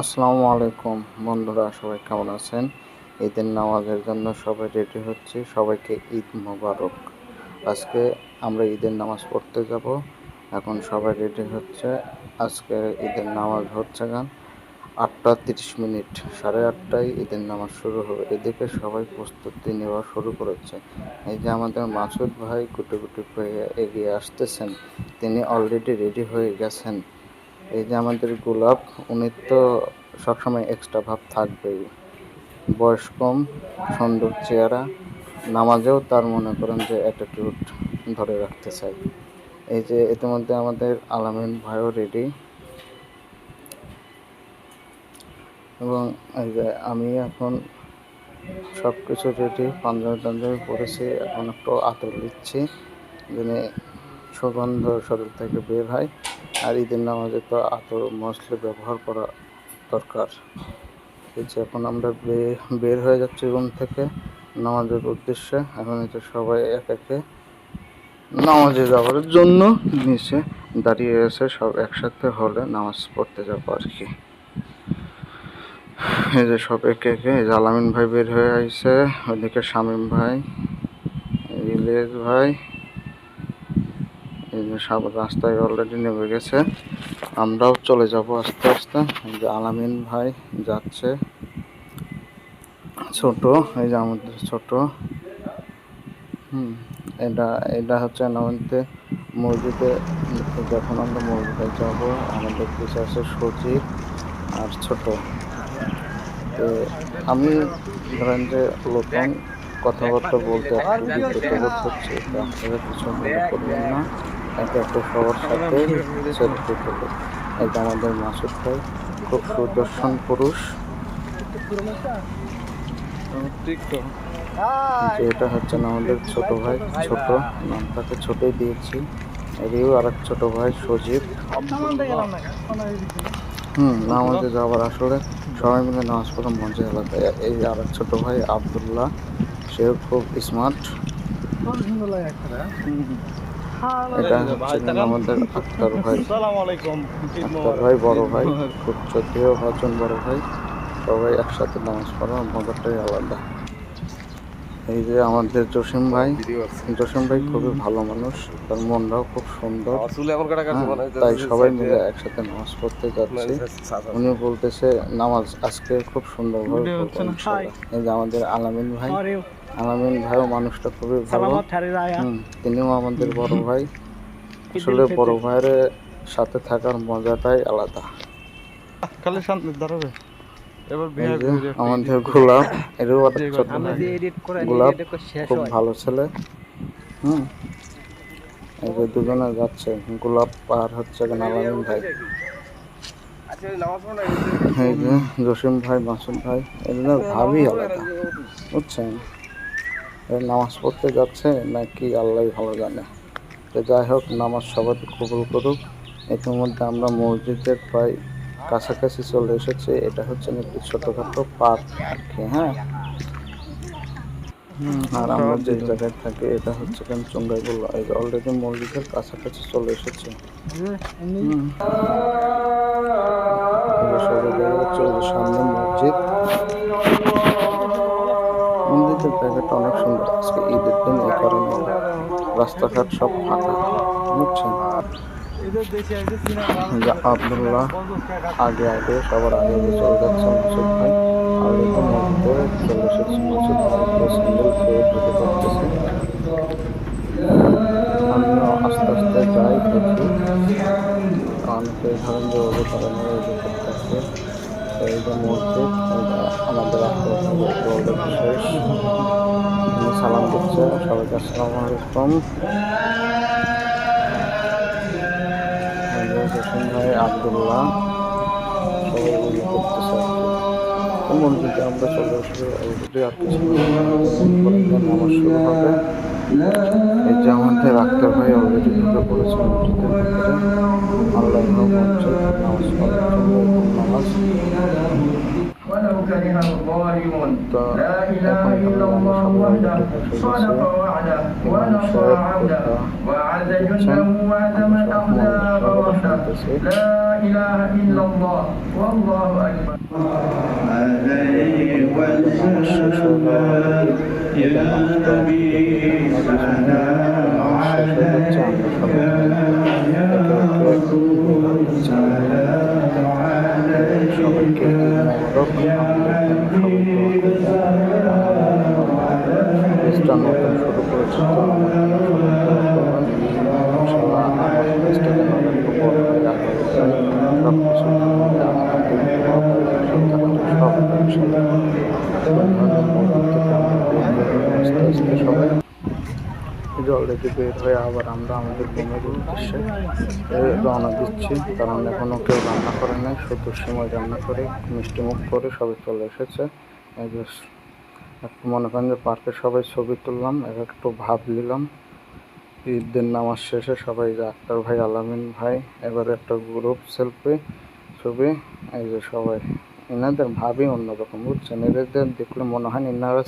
আসসালামু আলাইকুম। বন্ধুরা, সবাই কেমন আছেন? ঈদের নামাজের জন্য সবাই রেডি হচ্ছে। সবাইকে ঈদ মোবারক। আজকে আমরা ঈদের নামাজ পড়তে যাব। এখন সবাই রেডি হচ্ছে। আজকে ঈদের নামাজ হচ্ছে গান আটটা তিরিশ মিনিট। সাড়ে আটটায় ঈদের নামাজ শুরু হবে। এদিকে সবাই প্রস্তুতি নেওয়া শুরু করেছে। এই যে আমাদের মাসুদ ভাই গুটি হয়ে এগিয়ে আসতেছেন। তিনি অলরেডি রেডি হয়ে গেছেন। এই যে আমাদের গোলাপ, উনি তো সবসময় এক্সট্রা ভাব থাকবেই। বয়স কম, সুন্দর চেহারা, নামাজেও তার মনে করেন যে অ্যাটিটিউড ধরে রাখতে চাই। এই যে ইতিমধ্যে আমাদের আলামিন ভাইও রেডি এবং এই যে আমি এখন সব কিছু রেডি পাঞ্জাবি টাঞ্জাবি পরেছি, এখন একটু আতর দিচ্ছি যিনি সুগন্ধ শরীর থেকে বের হয় আর ঈদের নামাজে তো আতর মশলা ব্যবহার করা দরকার। যে এখন আমরা বের হয়ে যাচ্ছি রুম থেকে নামাজের উদ্দেশ্যে। এখন যে সবাই এক একে নামাজে যাওয়ার জন্য নিচে দাঁড়িয়ে এসে সব একসাথে হলে নামাজ পড়তে যাব আর কি। এই যে সব একে একে আলামিন ভাই বের হয়ে আইছে ওইদিকে শামীম ভাই ইলিয়াস ভাই সব রাস্তায় অলরেডি নেমে গেছে। আমরাও চলে যাব আস্তে আস্তে। যে আলামিন ভাই যাচ্ছে। ছোট, এই যে আমাদের ছোট। হুম, এটা এটা হচ্ছে আমাদের মসজিদে, যখন আমরা মসজিদে যাব, আমাদের কিছু আছে সচিব আর ছোট। তো আমি ধরেন যে নতুন কথাবার্তা বলতে একটু হচ্ছে করবেন না। একে একটা সবার সাথে সেলফি তুলে। এটা আমাদের মাসুদ ভাই খুব সুদর্শন পুরুষ। এটা হচ্ছে আমাদের ছোট ভাই ছোট নামটাকে ছোটই দিয়েছি। এদিকেও আর এক ছোট ভাই সজীব। হুম নামাজে যাওয়ার আসলে সবাই মিলে নামাজ পড়া মজা আলাদা এই আর এক ছোট ভাই আবদুল্লাহ সেও খুব স্মার্ট এটা হচ্ছে আমাদের আক্তার ভাই। আক্তার ভাই বড় ভাই খুব চোদ্দীয় পাঁচজন বড় ভাই। সবাই একসাথে নামাজ পড়া মজাটাই আলাদা। এই যে আমাদের জসিম ভাই জসিম ভাই খুবই ভালো মানুষ তার মনটাও খুব সুন্দর। হ্যাঁ, তাই সবাই মিলে একসাথে নামাজ পড়তে যাচ্ছে। উনি বলতেছে নামাজ আজকে খুব সুন্দরভাবে। এই যে আমাদের আলামিন ভাই আলামিন ভাইও মানুষটা খুবই ভালো। তিনিও আমাদের বড় ভাই। আসলে বড় ভাইয়ের সাথে থাকার মজাটাই আলাদা। আমাদের গোলাপ এরও একটা ছোট গোলাপ খুব ভালো ছেলে। হুম। এই যে দুজনে যাচ্ছে গোলাপ আর হচ্ছে এখানে আলামিন ভাই। এই যে জসিম ভাই মাসুদ ভাই এদের ভাবই আলাদা বুঝছেন? নামাজ পড়তে যাচ্ছে নাকি আল্লাহ ভালো জানে। তো যাই হোক, নামাজ সবাই কবুল করুক। ইতিমধ্যে আমরা মসজিদের প্রায় কাছাকাছি চলে এসেছি। এটা হচ্ছে একটি ছোটোখাটো পার্ক আর কি হ্যাঁ? আর আমরা যে জায়গায় থাকি, এটা হচ্ছে কেন চুঙ্গাইগুলো। অলরেডি মসজিদের কাছাকাছি চলে এসেছে। সামনে মসজিদ। মন্দিরের জায়গাটা অনেক সুন্দর। আজকে ঈদের দিন, এই কারণে রাস্তাঘাট সব ফাঁকা, বুঝছেন? আবদুল্লাহ আগে আগে সবার আগে আগে চলে যাচ্ছে মাসুদ ভাই। মসজিদে চলে এসেছে মাসুদ ভাই ঢুকে পড়তেছে আমিও আস্তে আস্তে যাই, দেখি। করতেছে এই যে মসজিদ আমাদের সালাম দিচ্ছে সবাইকে আসসালামু আলাইকুম। ভাই আবদুল্লাহ সবাই উনি করতেছে মসজিদে আমরা চলে আসলে অলরেডি আর কিছু নামাজ শুরু হবে এই যে আমাদের আক্তার ভাই অলরেডি ঢুকে পড়েছে আল্লাহ নামাজ পড়ার জন্য ولو كره الظالمون لا إله إلا الله وحده صدق وعده ونصر عوده وعز جنده وهزم الأحزاب وحده. لا إله إلا الله والله أكبر. عليه والسلام يا نبي سلام عليك খ্রিস্টান নতুন শুরু করেছে সব ইনশাআল্লাহ আমার খ্রিস্টান অনেক বড় হয়ে যাবে সব কিছু সবাই থেকে বের হয়ে আবার আমরা আমাদের রুমের উদ্দেশ্যে রওনা দিচ্ছি। কারণ এখনও কেউ রান্না করে নাই, শুধু সময় রান্না করে, মিষ্টি মুখ করে সবাই চলে এসেছে। একটু মনে করেন যে পার্কে সবাই ছবি তুললাম, এক একটু ভাব নিলাম। ঈদের নামাজ শেষে সবাই যে আক্তার ভাই, আলামিন ভাই, এবার একটা গ্রুপ সেলফি ছবি, এই যে সবাই, এনাদের ভাবই অন্যরকম, বুঝছেন? এদের দেখলে মনে হয় এনারা